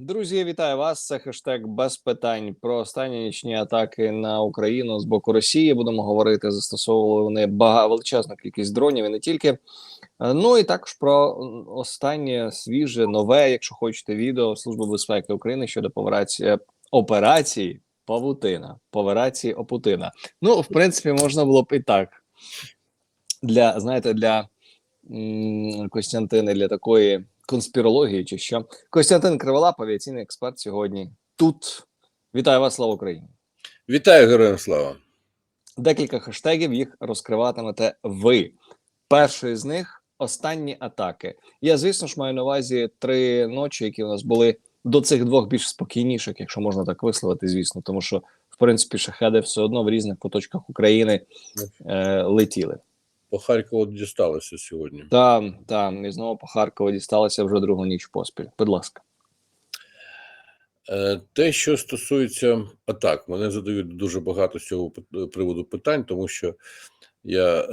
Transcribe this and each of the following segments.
Друзі, вітаю вас. Це хештег без питань про останні нічні атаки на Україну з боку Росії. Будемо говорити, застосовували вони бага величезну кількість дронів і не тільки. Ну і також про останнє свіже, нове, якщо хочете, відео Служби безпеки України щодо операції операції Павутина, операції Опутина. Ну, в принципі, можна було б і так. Для знаєте, для Костянтини для такої конспірології, чи що Костянтин Криволап, авіаційний експерт, сьогодні тут. Вітаю вас, слава Україні! Вітаю героям слава. Декілька хештегів їх розкриватимете ви. Перший з них останні атаки. Я, звісно ж, маю на увазі три ночі, які у нас були до цих двох більш спокійніших, якщо можна так висловити, звісно, тому що в принципі шахеди все одно в різних куточках України е, летіли. По Харкову дісталося сьогодні. Так, та і знову по Харкову дісталося вже другу ніч поспіль. Будь ласка. Е, Те, що стосується атак, мене задають дуже багато з цього приводу питань, тому що я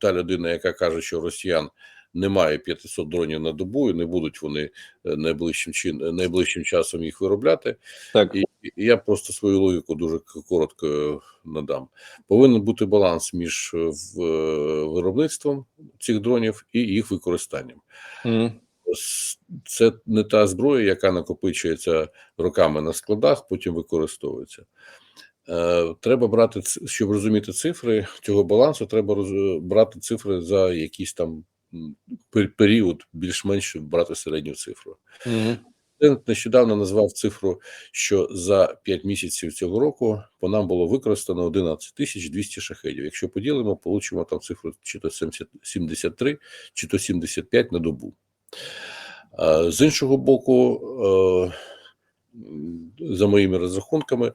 та людина, яка каже, що росіян немає 500 дронів на добу, і не будуть вони е, найближчим чин найближчим часом їх виробляти. Так, І і я просто свою логіку дуже коротко е, надам. Повинен бути баланс між е, е, виробництвом цих дронів і їх використанням. С- це не та зброя, яка накопичується роками на складах, потім використовується. Е, Треба брати, щоб розуміти цифри цього балансу, треба брати цифри за якийсь там період, більш-менш брати середню цифру. Президент нещодавно назвав цифру, що за 5 місяців цього року по нам було використано 11 тисяч 200 шахедів. Якщо поділимо, получимо там цифру чи то 70 73, чи то 75 на добу. З іншого боку, е, за моїми розрахунками,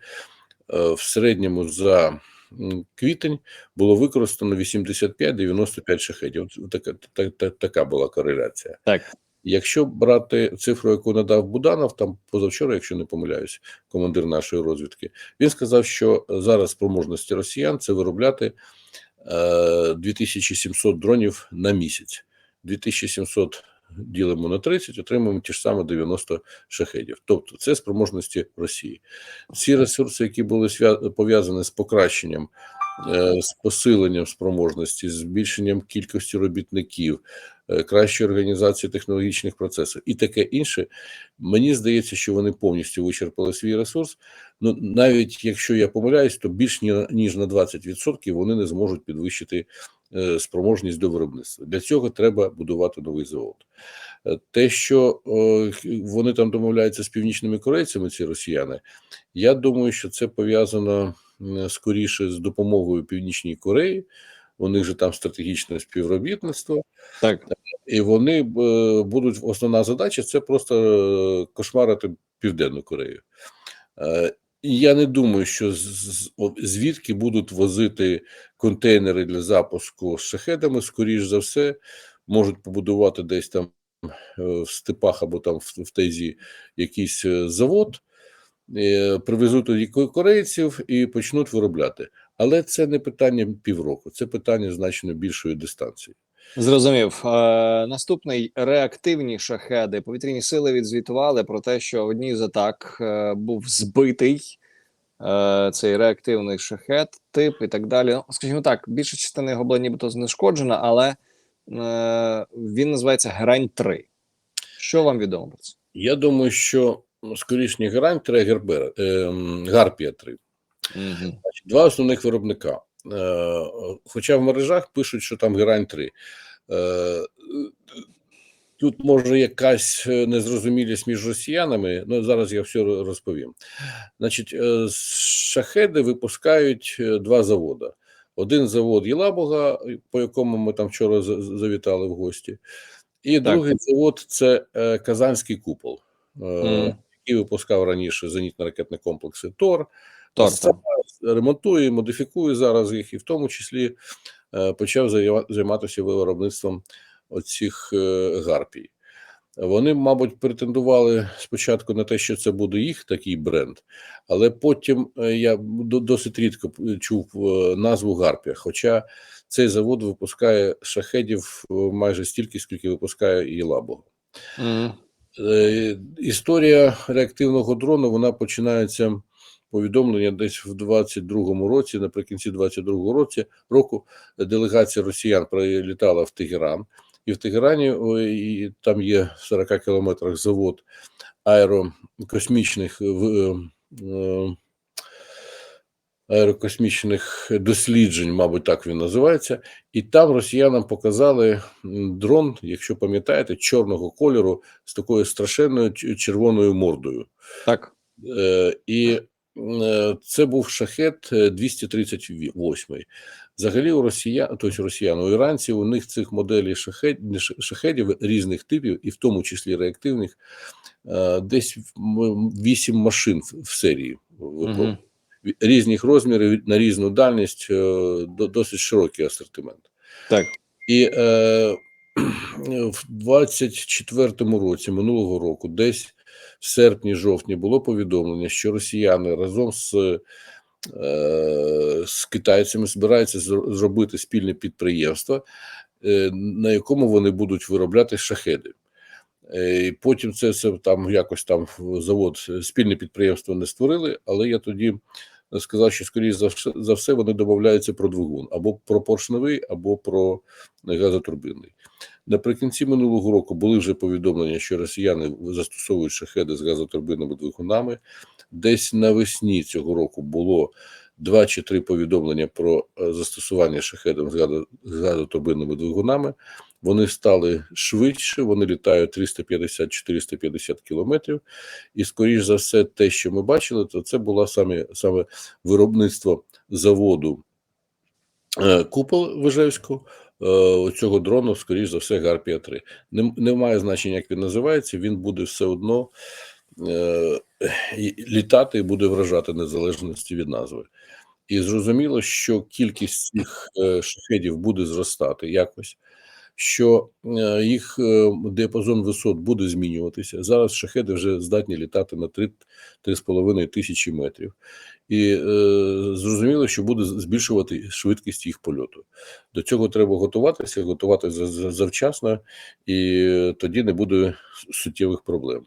е, в середньому за квітень було використано 85-95 шахедів. От Така, та- та- така була кореляція. Так. Якщо брати цифру, яку надав Буданов, там позавчора, якщо не помиляюсь, командир нашої розвідки, він сказав, що зараз спроможності росіян це виробляти е, 2700 дронів на місяць. 2700 ділимо на 30, отримуємо ті ж саме 90 шахедів. Тобто це спроможності Росії. Ці ресурси, які були пов'язані з покращенням, е, з посиленням спроможності, збільшенням кількості робітників, е, кращої організації технологічних процесів і таке інше, мені здається, що вони повністю вичерпали свій ресурс. Ну навіть якщо я помиляюсь, то більш ніж на 20% вони не зможуть підвищити спроможність до виробництва. Для цього треба будувати новий завод. Е, Те, що е, вони там домовляються з північними корейцями, ці росіяни, я думаю, що це пов'язано скоріше з допомогою Північній Кореї. У них же там стратегічне співробітництво, Так. і вони е, будуть основна задача це просто е, кошмарити Південну Корею. Я не думаю, що звідки будуть возити контейнери для запуску з шахедами, скоріш за все, можуть побудувати десь там е, в степах або там в, тайзі якийсь е, завод, е, привезуть тоді корейців і почнуть виробляти. Але це не питання півроку, це питання значно більшої дистанції. Зрозумів. Е, наступний реактивні шахеди. Повітряні сили відзвітували про те, що одній з атак е, був збитий е, цей реактивний шахет, тип і так далі. Ну, скажімо так, більша частина його була нібито знешкоджена, але е, він називається Грань 3. Що вам відомо про це? Я думаю, що ну, скоріш не Грань 3, а Гербера, е, Гарпія 3. Угу. Два основних виробника. Е, Хоча в мережах пишуть, що там Герань 3. Е, Тут може якась е, незрозумілість між росіянами, ну зараз я все розповім. Значить, е, шахеди випускають два заводи. Один завод Єлабуга, по якому ми там вчора завітали в гості, і Так. другий завод це Казанський купол, Мгм. який випускав раніше зенітно-ракетні комплекси ТОР. Торта. Ремонтує, модифікує зараз їх, і в тому числі е, почав займатися виробництвом оцих е, гарпій. Вони, мабуть, претендували спочатку на те, що це буде їх такий бренд, але потім е, я досить рідко чув назву Гарпія. Хоча цей завод випускає шахедів майже стільки, скільки випускає і. Угу. Е, Історія реактивного дрону вона починається повідомлення десь в 22-му році, наприкінці 22-го році року делегація росіян прилітала в Тегеран, і в Тегерані і там є в 40 кілометрах завод аерокосмічних в- е, аерокосмічних досліджень, мабуть, так він називається. І там росіянам показали дрон, якщо пам'ятаєте, чорного кольору з такою страшенною червоною мордою. Так. Е, І е, це був шахет е, 238. Взагалі, у росіян, тобто росіян, у іранців, у них цих моделей шахет, шахедів різних типів, і в тому числі реактивних, е, десь м, 8 машин в- серії. Угу. Різних розмірів на різну дальність, е, досить широкий асортимент. Так. І е, в 24-му році минулого року, десь в серпні-жовтні, було повідомлення, що росіяни разом з, е, з китайцями збираються зробити спільне підприємство, е, на якому вони будуть виробляти шахеди. Е, і Потім це, це там якось там завод спільне підприємство не створили, але я тоді сказав, що скоріш за все, за все вони домовляються про двигун або про поршневий, або про газотурбинний. Наприкінці минулого року були вже повідомлення, що росіяни застосовують шахеди з газотурбинними двигунами. Десь навесні цього року було два чи три повідомлення про е, застосування шахедом з газо- газотурбинними двигунами. Вони стали швидше, вони літають 350-450 кілометрів. І, скоріш за все, те, що ми бачили, то це було саме, саме виробництво заводу е, Купол Вижевського. Е, Цього дрону, скоріш за все, Гарпія 3. Не, немає значення, як він називається, він буде все одно е, літати і буде вражати незалежності від назви. І зрозуміло, що кількість цих е, шахедів буде зростати якось, що е, їх е, діапазон висот буде змінюватися. Зараз шахеди вже здатні літати на 3 3,5 тисячі метрів. І е, зрозуміло, що буде збільшувати швидкість їх польоту. До цього треба готуватися, готуватися за- за- завчасно, і тоді не буде суттєвих проблем.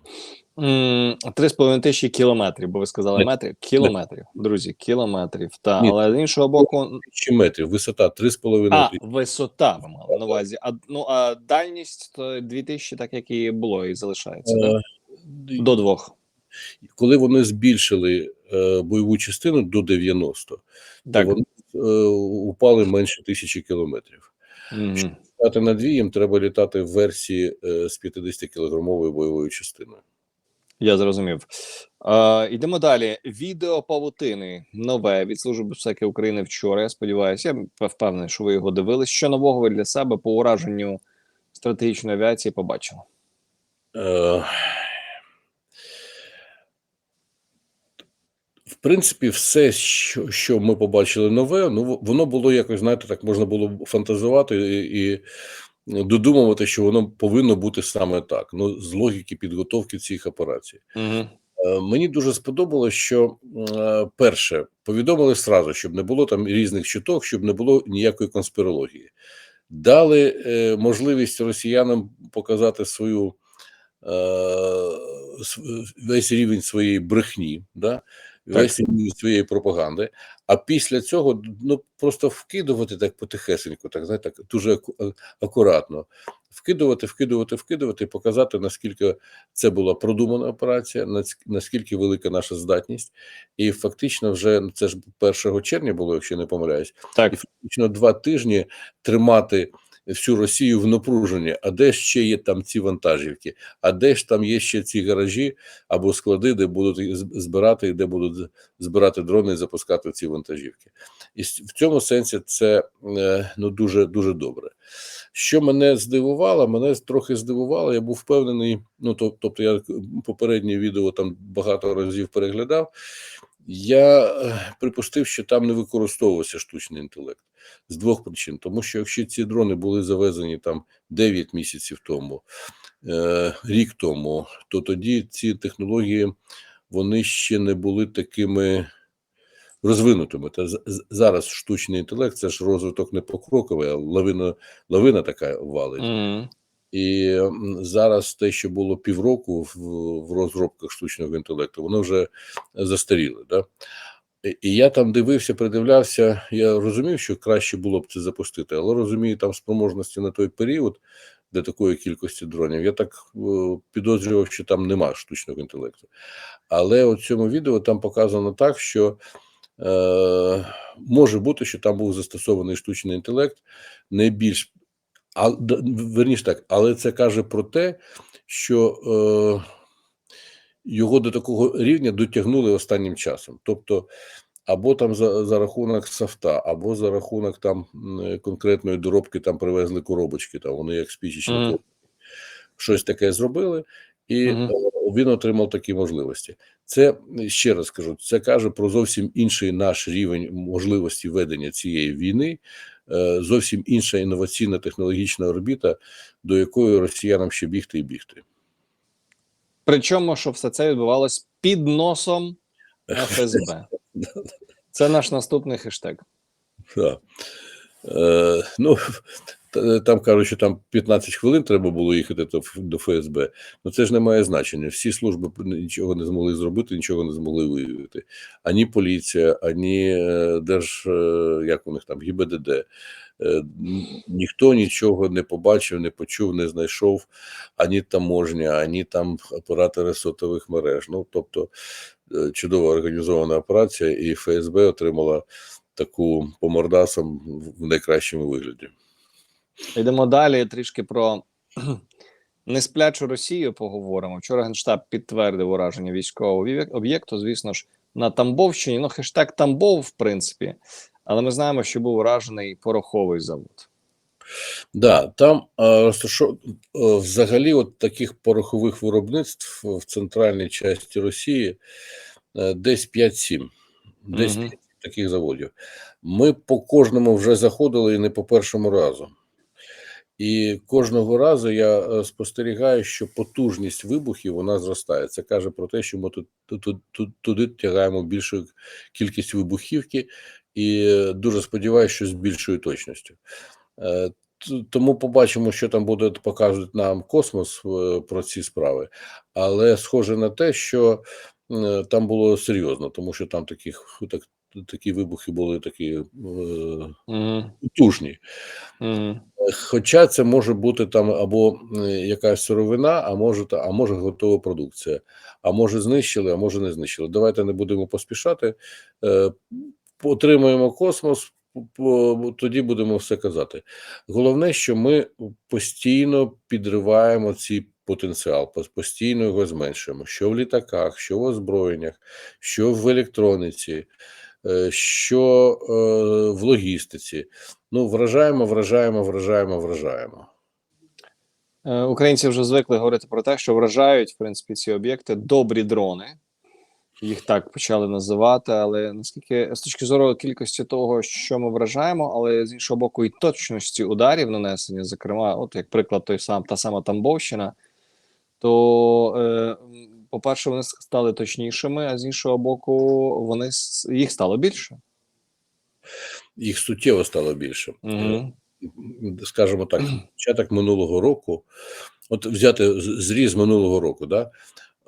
Три з половиною тисячі кілометрів, бо ви сказали метрів. Кілометрів, друзі, кілометрів. Та, Ні. але з іншого боку, Чи метрів, висота 3,5 а, тисячі. висота ви мали на увазі. А, ну, а дальність то 2000, так як і було, і залишається. Е, До двох. Коли вони збільшили е, бойову частину до 90, Так. то вони е, упали менше тисячі кілометрів. Мгм. Щоб літати на дві, їм треба літати в версії е, з 50-кілограмовою бойовою частиною. Я зрозумів. Е, йдемо далі. Відео павутини нове від Служби безпеки України вчора. Я сподіваюся, я впевнений, що ви його дивились. Що нового ви для себе по ураженню стратегічної авіації побачили? Е, В принципі, все, що, що ми побачили нове, ну воно було якось, знаєте, так можна було фантазувати і, і додумувати, що воно повинно бути саме так. Ну, з логіки підготовки цих операцій. Угу. Мені дуже сподобалось, що е, перше повідомили сразу, щоб не було там різних чуток, щоб не було ніякої конспірології. Дали е, можливість росіянам показати свою е, весь рівень своєї брехні, да? Весь своєї пропаганди. А після цього ну просто вкидувати так потихесеньку, так знаєте, так дуже аку- акуратно. Вкидувати, вкидувати, вкидувати, і показати, наскільки це була продумана операція, наскільки велика наша здатність, і фактично, вже ну, це ж 1 червня було, якщо не помиляюсь, Так. і фактично два тижні тримати всю Росію в напруженні. А де ще є там ці вантажівки? А де ж там є ще ці гаражі або склади, де будуть збирати, де будуть збирати дрони і запускати ці вантажівки? І в цьому сенсі це е, ну дуже дуже добре. Що мене здивувало, мене трохи здивувало. Я був впевнений. Ну то, тобто, я попереднє відео там багато разів переглядав. Я е, припустив, що там не використовувався штучний інтелект з двох причин. Тому що якщо ці дрони були завезені там 9 місяців тому, е, рік тому, то тоді ці технології вони ще не були такими розвинутими. Та зараз штучний інтелект це ж розвиток не покроковий, а лавина, лавина така валить. Угу. І зараз те, що було півроку в, в розробках штучного інтелекту, воно вже застаріло. Да? І- я там дивився, придивлявся. Я розумів, що краще було б це запустити, але розумію, там спроможності на той період, де такої кількості дронів, я так е, підозрював, що там нема штучного інтелекту. Але у цьому відео там показано так, що е, може бути, що там був застосований штучний інтелект не більш а верніше так, але це каже про те, що е, його до такого рівня дотягнули останнім часом. Тобто, або там за, за рахунок софта, або за рахунок там конкретної доробки там привезли коробочки, там вони як спічечні Мгм. коробки. щось таке зробили, і Мгм. е, він отримав такі можливості. Це ще раз кажу, це каже про зовсім інший наш рівень можливості ведення цієї війни, зовсім інша інноваційна технологічна орбіта, до якої росіянам ще бігти і бігти. Причому, що все це відбувалось під носом ФСБ. Це наш наступний хештег. Так. Е, ну, там кажуть, що там 15 хвилин треба було їхати до, ФСБ. Ну це ж не має значення. Всі служби нічого не змогли зробити, нічого не змогли виявити. Ані поліція, ані е, Держ, е, як у них там, ГІБДД. Е, Ніхто нічого не побачив, не почув, не знайшов ані таможня, ані там оператори сотових мереж. Ну тобто е, чудово організована операція, і ФСБ отримала таку по мордасам в найкращому вигляді. Йдемо далі. Трішки про несплячу Росію поговоримо. Вчора Генштаб підтвердив ураження військового об'єкту, звісно ж, на Тамбовщині. Ну, хештег Тамбов, в принципі, але ми знаємо, що був уражений пороховий завод. Да, там е, е, взагалі от таких порохових виробництв в центральній частині Росії е, десь 5-7. Десь. 5 таких заводів. Ми по кожному вже заходили і не по першому разу. І кожного разу я е, спостерігаю, що потужність вибухів вона зростає. Це каже про те, що ми тут, туди тягаємо більшу кількість вибухівки, і е, дуже сподіваюся, що з більшою точністю. Е, Тому побачимо, що там буде показувати нам космос про ці справи, але схоже на те, що там було серйозно, тому що там таких так, такі вибухи були такі е, Угу. потужні. Угу. Хоча це може бути там або е, якась сировина, а може та а може готова продукція. А може знищили, а може не знищили. Давайте не будемо поспішати. Е, Отримуємо космос, по- тоді будемо все казати. Головне, що ми постійно підриваємо цей потенціал, постійно його зменшуємо. Що в літаках, що в озброєннях, що в електроніці, е, що е, в логістиці. Ну, вражаємо, вражаємо, вражаємо, вражаємо. Е, Українці вже звикли говорити про те, що вражають в принципі ці об'єкти добрі дрони. Їх так почали називати, але наскільки з точки зору кількості того, що ми вражаємо, але з іншого боку, і точності ударів нанесення, зокрема, от як приклад, той сам та сама Тамбовщина, то, е, по-перше, вони стали точнішими, а з іншого боку, вони їх стало більше. Їх суттєво стало більше. Угу. Скажімо так, початок минулого року, от взяти зріз минулого року, да?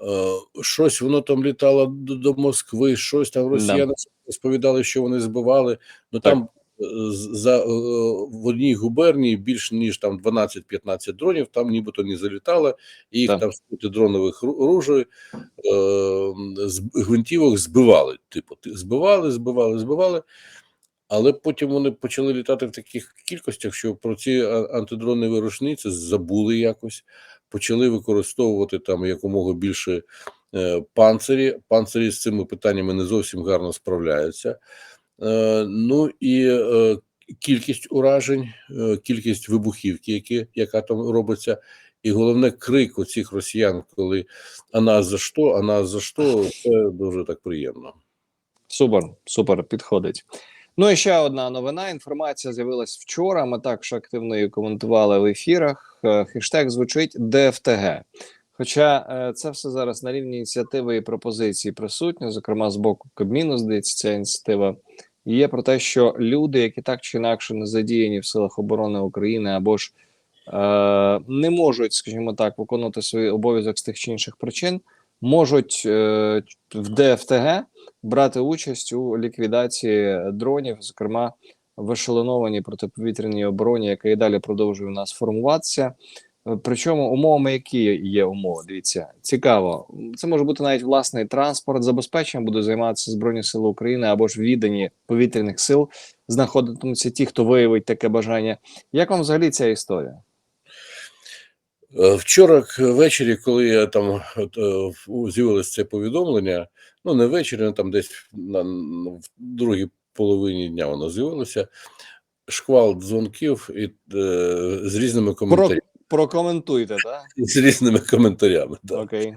е, щось воно там літало до, Москви, щось там росіяни розповідали, що вони збивали. Ну там за, е, в одній губернії більш ніж там 12-15 дронів, там нібито не залітало, і їх Так. там з дронових ру- ружей, е, з гвинтівок збивали. Типу, збивали, збивали, збивали. Але потім вони почали літати в таких кількостях, що про ці антидронові рушниці забули якось, почали використовувати там якомога більше е, панцирі. Панцирі з цими питаннями не зовсім гарно справляються. Е, ну і е, кількість уражень, е, кількість вибухівки, які, яка там робиться, і головне крик оцих росіян, коли а нас за що, а нас за що, це дуже так приємно. Супер, супер, підходить. Ну і ще одна новина. Інформація з'явилась вчора. Ми також активно її коментували в ефірах. Хештег звучить ДФТГ. Хоча це все зараз на рівні ініціативи і пропозиції присутні, зокрема з боку Кабміну, здається, ця ініціатива є про те, що люди, які так чи інакше не задіяні в силах оборони України або ж е, не можуть, скажімо так, виконувати свій обов'язок з тих чи інших причин, можуть е, в ДФТГ брати участь у ліквідації дронів, зокрема в ешелонованій протиповітряній обороні, яка і далі продовжує у нас формуватися. Причому умовами, які є умови, дивіться, цікаво. Це може бути навіть власний транспорт, забезпеченням будуть займатися Збройні Сили України або ж віддані повітряних сил, знаходитимуться ті, хто виявить таке бажання. Як вам взагалі ця історія? Е, Вчора ввечері, коли я там е, з'явилось це повідомлення, ну не ввечері, ну, там десь на, на- в другій половині дня воно з'явилося. Шквал дзвонків і е, з різними коментарями. Прокоментуйте, так? З різними коментарями. Так. Окей.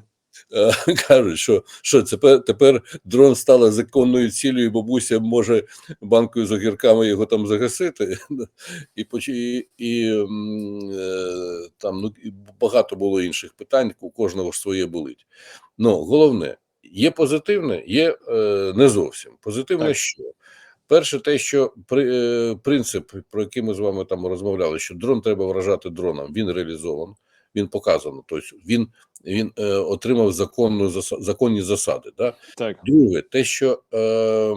Е, Кажуть, що, що тепер, тепер дрон стала законною цілею, і бабуся може банкою з огірками його там загасити. І, і, і е, там ну, і багато було інших питань, у кожного ж своє болить. Ну, головне, є позитивне, є е, не зовсім. Позитивне Так. що? Перше, те, що при, е, принцип, про який ми з вами там розмовляли, що дрон треба вражати дроном, він реалізован, він показано. Тобто він, він е, отримав законну, законні засади. Да? Так. Друге, те, що е,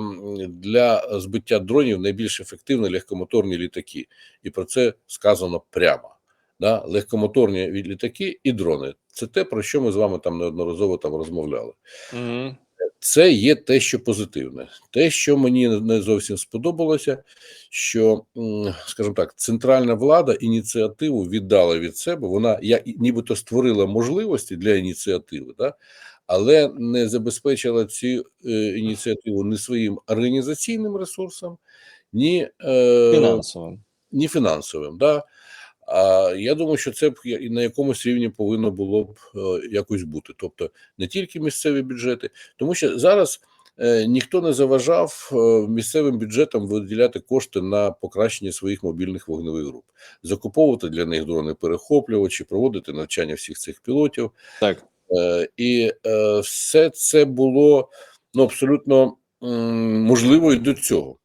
для збиття дронів найбільш ефективні легкомоторні літаки, і про це сказано прямо. Да? Легкомоторні літаки і дрони. Це те, про що ми з вами там неодноразово там розмовляли. Угу. Це є те, що позитивне. Те, що мені не зовсім сподобалося, що, скажімо так, центральна влада ініціативу віддала від себе. Вона я нібито створила можливості для ініціативи, да? але не забезпечила цю е, ініціативу ні своїм організаційним ресурсом, ні е, Фінансово. ні фінансовим. Да? А я думаю, що це б і на якомусь рівні повинно було б е, якось бути. Тобто не тільки місцеві бюджети, тому що зараз е, ніхто не заважав е, місцевим бюджетам виділяти кошти на покращення своїх мобільних вогневих груп, закуповувати для них дрони перехоплювачі, проводити навчання всіх цих пілотів. Так. І все це було ну, абсолютно можливо і до цього.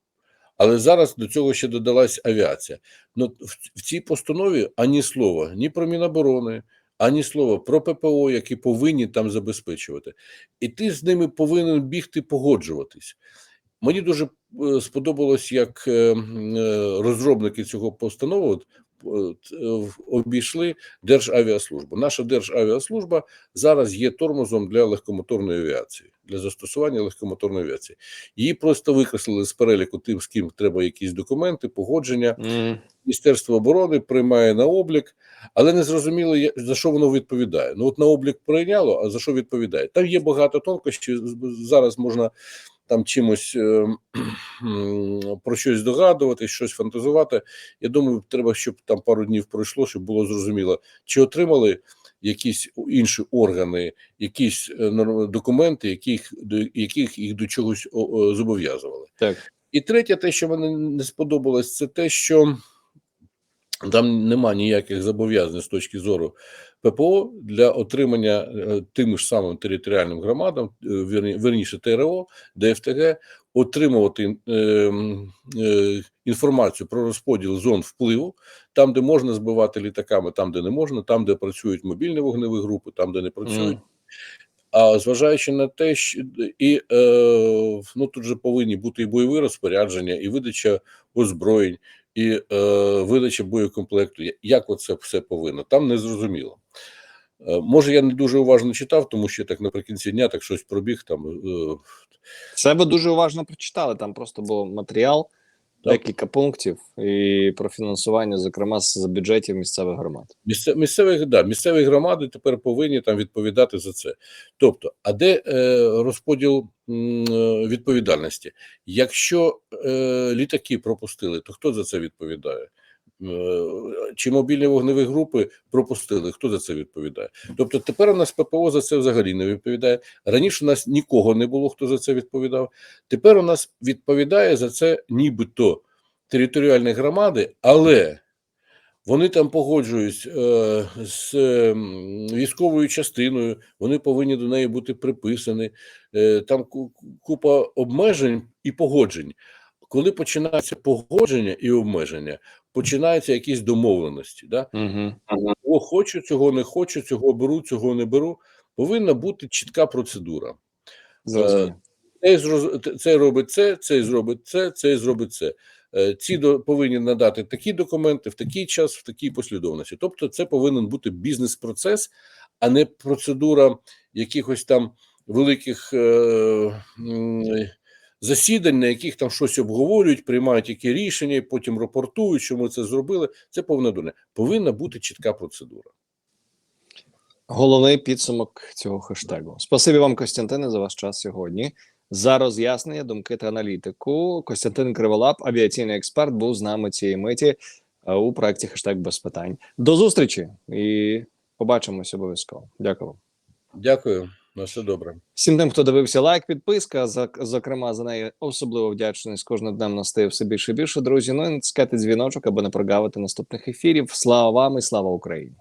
Але зараз до цього ще додалась авіація. Ну, в, цій постанові ані слова ні про Міноборони, ані слова про ППО, які повинні там забезпечувати. І ти з ними повинен бігти погоджуватись. Мені дуже е, сподобалось, як е, м, е, розробники цього постанови обійшли Державіаслужбу. Наша Державіаслужба зараз є тормозом для легкомоторної авіації, для застосування легкомоторної авіації. Її просто викреслили з переліку тим, з ким треба якісь документи, погодження. Угу. Міністерство оборони приймає на облік, але не зрозуміло, за що воно відповідає. Ну, от на облік прийняло, а за що відповідає? Там є багато тонкощів. Зараз можна там чимось е, про щось догадуватись, щось фантазувати. Я думаю, треба, щоб там пару днів пройшло, щоб було зрозуміло, чи отримали якісь інші органи, якісь е, документи, яких, до яких їх до чогось зобов'язували. Так. І третє, те, що мені не сподобалось, це те, що там нема ніяких зобов'язань з точки зору ППО для отримання е, тим ж самим територіальним громадам, е, верніше ТРО, ДФТГ, отримувати е, е, інформацію про розподіл зон впливу, там, де можна збивати літаками, там, де не можна, там, де працюють мобільні вогневі групи, там, де не працюють. А зважаючи на те, що і е, ну тут же повинні бути і бойові розпорядження, і видача озброєнь, і е, видача боєкомплекту. Як оце все повинно? Там не зрозуміло. Е, може, я не дуже уважно читав, тому що так наприкінці дня так щось пробіг там. Е, Це ви дуже уважно прочитали. Там просто був матеріал. Декілька пунктів і про фінансування, зокрема з бюджетів місцевих громад. Місце, місцевих да, місцеві громади тепер повинні там відповідати за це. Тобто, а де е, розподіл м, е, відповідальності? Якщо е, літаки пропустили, то хто за це відповідає? Е, Чи мобільні вогневі групи пропустили? Хто за це відповідає? Тобто тепер у нас ППО за це взагалі не відповідає. Раніше у нас нікого не було, хто за це відповідав. Тепер у нас відповідає за це нібито територіальні громади, але вони там погоджують е, з м, військовою частиною, вони повинні до неї бути приписані. Е, там купа обмежень і погоджень. Коли починається погодження і обмеження, починаються якісь домовленості. Да? Угу. О, хочу, цього не хочу, цього беру, цього не беру. Повинна бути чітка процедура. Зрозуміло. Цей, цей робить це, цей зробить це, цей зробить це. Е, Ці до, повинні надати такі документи в такий час, в такій послідовності. Тобто, це повинен бути бізнес-процес, а не процедура якихось там великих е, засідань, на яких там щось обговорюють, приймають які рішення, потім рапортують, що ми це зробили. Це повна дурня. Повинна бути чітка процедура. Головний підсумок цього хештегу. Спасибі вам, Костянтине, за ваш час сьогодні. За роз'яснення, думки та аналітику. Костянтин Криволап, авіаційний експерт, був з нами цієї миті е, у проєкті хештег без питань. До зустрічі і побачимось обов'язково. Дякую вам. Дякую, на все добре. Всім тим, хто дивився, лайк, підписка. Зокрема, за неї особливо вдячний. З кожним днем настає все більше і більше. Друзі. Ну і натискайте дзвіночок, аби не прогавити наступних ефірів. Слава вам і слава Україні!